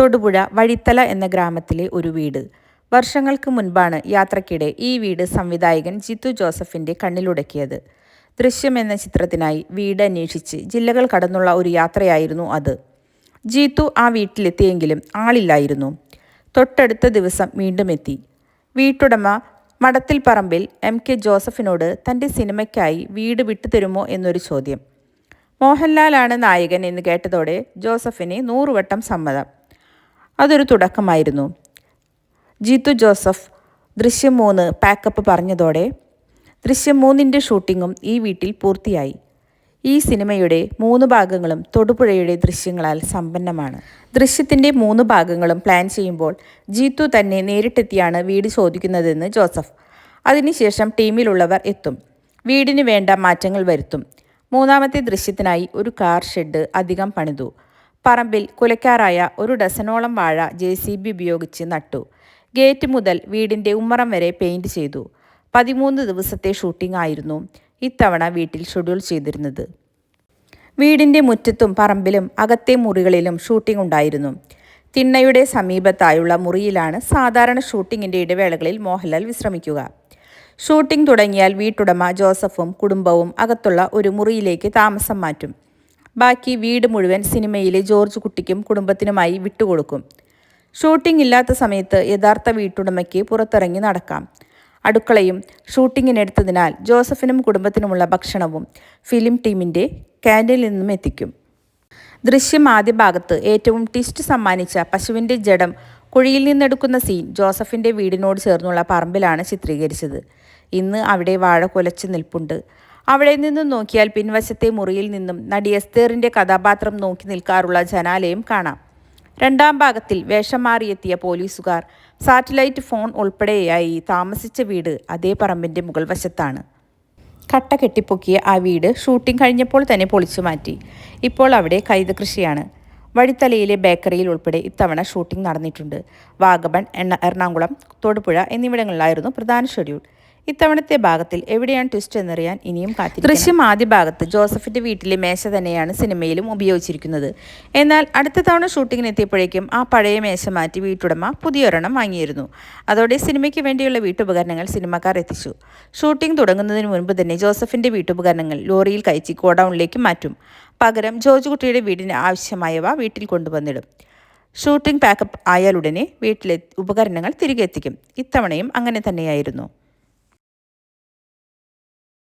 തൊടുപുഴ വഴിത്തല എന്ന ഗ്രാമത്തിലെ ഒരു വീട്. വർഷങ്ങൾക്ക് മുൻപാണ് യാത്രക്കിടെ ഈ വീട് സംവിധായകൻ ജിത്തു ജോസഫിന്റെ കണ്ണിലുടക്കിയത്. ദൃശ്യം എന്ന ചിത്രത്തിനായി വീട് അന്വേഷിച്ച് ജില്ലകൾ കടന്നുള്ള ഒരു യാത്രയായിരുന്നു അത്. ജീത്തു ആ വീട്ടിലെത്തിയെങ്കിലും ആളില്ലായിരുന്നു. തൊട്ടടുത്ത ദിവസം വീണ്ടും എത്തി. വീട്ടുടമ മടത്തിൽ പറമ്പിൽ എം കെ ജോസഫിനോട് തന്റെ സിനിമയ്ക്കായി വീട് വിട്ടുതരുമോ എന്നൊരു ചോദ്യം. മോഹൻലാലാണ് നായകൻ എന്ന് കേട്ടതോടെ ജോസഫിന് നൂറുവട്ടം സമ്മതം. അതൊരു തുടക്കമായിരുന്നു. ജീത്തു ജോസഫ് ദൃശ്യം മൂന്ന് പാക്കപ്പ് പറഞ്ഞതോടെ ദൃശ്യം മൂന്നിന്റെ ഷൂട്ടിങ്ങും ഈ വീട്ടിൽ പൂർത്തിയായി. ഈ സിനിമയുടെ മൂന്ന് ഭാഗങ്ങളും തൊടുപുഴയുടെ ദൃശ്യങ്ങളാൽ സമ്പന്നമാണ്. ദൃശ്യത്തിന്റെ മൂന്ന് ഭാഗങ്ങളും പ്ലാൻ ചെയ്യുമ്പോൾ ജീത്തു തന്നെ നേരിട്ടെത്തിയാണ് വീട് ചോദിക്കുന്നതെന്ന് ജോസഫ്. അതിനുശേഷം ടീമിലുള്ളവർ എത്തും. വീടിന് വേണ്ട മാറ്റങ്ങൾ വരുത്തും. മൂന്നാമത്തെ ദൃശ്യത്തിനായി ഒരു കാർ ഷെഡ് അധികം പണിതു. പറമ്പിൽ കുലക്കാറായ ഒരു ഡസനോളം വാഴ ജെ സി ബി ഉപയോഗിച്ച് നട്ടു. ഗേറ്റ് മുതൽ വീടിന്റെ ഉമ്മറം വരെ പെയിന്റ് ചെയ്തു. പതിമൂന്ന് ദിവസത്തെ ഷൂട്ടിംഗ് ആയിരുന്നു ഇത്തവണ വീട്ടിൽ ഷെഡ്യൂൾ ചെയ്തിരുന്നത്. വീടിന്റെ മുറ്റത്തും പറമ്പിലും അകത്തെ മുറികളിലും ഷൂട്ടിംഗ് ഉണ്ടായിരുന്നു. തിണ്ണയുടെ സമീപത്തായുള്ള മുറിയിലാണ് സാധാരണ ഷൂട്ടിങ്ങിന്റെ ഇടവേളകളിൽ മോഹൻലാൽ വിശ്രമിക്കുക. ഷൂട്ടിംഗ് തുടങ്ങിയാൽ വീട്ടുടമ ജോസഫും കുടുംബവും അകത്തുള്ള ഒരു മുറിയിലേക്ക് താമസം മാറ്റും. ബാക്കി വീട് മുഴുവൻ സിനിമയിലെ ജോർജ് കുട്ടിക്കും കുടുംബത്തിനുമായി വിട്ടുകൊടുക്കും. ഷൂട്ടിംഗ് ഇല്ലാത്ത സമയത്ത് യഥാർത്ഥ വീട്ടുടമയ്ക്ക് പുറത്തിറങ്ങി നടക്കാം. അടുക്കളയും ഷൂട്ടിങ്ങിനെടുത്തതിനാൽ ജോസഫിനും കുടുംബത്തിനുമുള്ള ഭക്ഷണവും ഫിലിം ടീമിന്റെ ക്യാന്റീനിൽ നിന്നും എത്തിക്കും. ദൃശ്യം ആദ്യ ഭാഗത്ത് ഏറ്റവും ട്വിസ്റ്റ് സമ്മാനിച്ച പശുവിന്റെ ജഡം കുഴിയിൽ നിന്നെടുക്കുന്ന സീൻ ജോസഫിന്റെ വീടിനോട് ചേർന്നുള്ള പറമ്പിലാണ് ചിത്രീകരിച്ചത്. ഇന്ന് അവിടെ വാഴ കുലച്ച് നിൽപ്പുണ്ട്. അവിടെ നിന്നും നോക്കിയാൽ പിൻവശത്തെ മുറിയിൽ നിന്നും നടി എസ്തേറിന്റെ കഥാപാത്രം നോക്കി നിൽക്കാറുള്ള ജനാലയം കാണാം. രണ്ടാം ഭാഗത്തിൽ വേഷം മാറിയെത്തിയ പോലീസുകാർ സാറ്റലൈറ്റ് ഫോൺ ഉൾപ്പെടെയായി താമസിച്ച വീട് അതേ പറമ്പിന്റെ മുകൾ വശത്താണ്. കട്ട കെട്ടിപ്പൊക്കിയ ആ വീട് ഷൂട്ടിംഗ് കഴിഞ്ഞപ്പോൾ തന്നെ പൊളിച്ചു മാറ്റി. ഇപ്പോൾ അവിടെ കൈത കൃഷിയാണ്. വഴിത്തലയിലെ ബേക്കറിയിൽ ഉൾപ്പെടെ ഇത്തവണ ഷൂട്ടിംഗ് നടന്നിട്ടുണ്ട്. വാഗബൺ എണ്ണ എറണാകുളം തൊടുപുഴ എന്നിവിടങ്ങളിലായിരുന്നു പ്രധാന ഷെഡ്യൂൾ. ഇത്തവണത്തെ ഭാഗത്തിൽ എവിടെയാണ് ട്വിസ്റ്റ് എന്നറിയാൻ ഇനിയും കാത്തി ദൃശ്യം ആദ്യ ഭാഗത്ത് ജോസഫിന്റെ വീട്ടിലെ മേശ തന്നെയാണ് സിനിമയിലും ഉപയോഗിച്ചിരിക്കുന്നത്. എന്നാൽ അടുത്ത തവണ ഷൂട്ടിങ്ങിന് എത്തിയപ്പോഴേക്കും ആ പഴയ മേശ മാറ്റി വീട്ടുടമ പുതിയൊരെണ്ണം വാങ്ങിയിരുന്നു. അതോടെ സിനിമയ്ക്ക് വേണ്ടിയുള്ള വീട്ടുപകരണങ്ങൾ സിനിമക്കാർ എത്തിച്ചു. ഷൂട്ടിംഗ് തുടങ്ങുന്നതിന് മുൻപ് തന്നെ ജോസഫിന്റെ വീട്ടുപകരണങ്ങൾ ലോറിയിൽ കയറ്റി ഗോഡൌണിലേക്ക് മാറ്റും. പകരം ജോർജ് കുട്ടിയുടെ വീടിന് ആവശ്യമായവ വീട്ടിൽ കൊണ്ടുവന്നിടും. ഷൂട്ടിംഗ് പാക്കപ്പ് ആയാലുടനെ വീട്ടിലെ ഉപകരണങ്ങൾ തിരികെ എത്തിക്കും. ഇത്തവണയും അങ്ങനെ തന്നെയായിരുന്നു.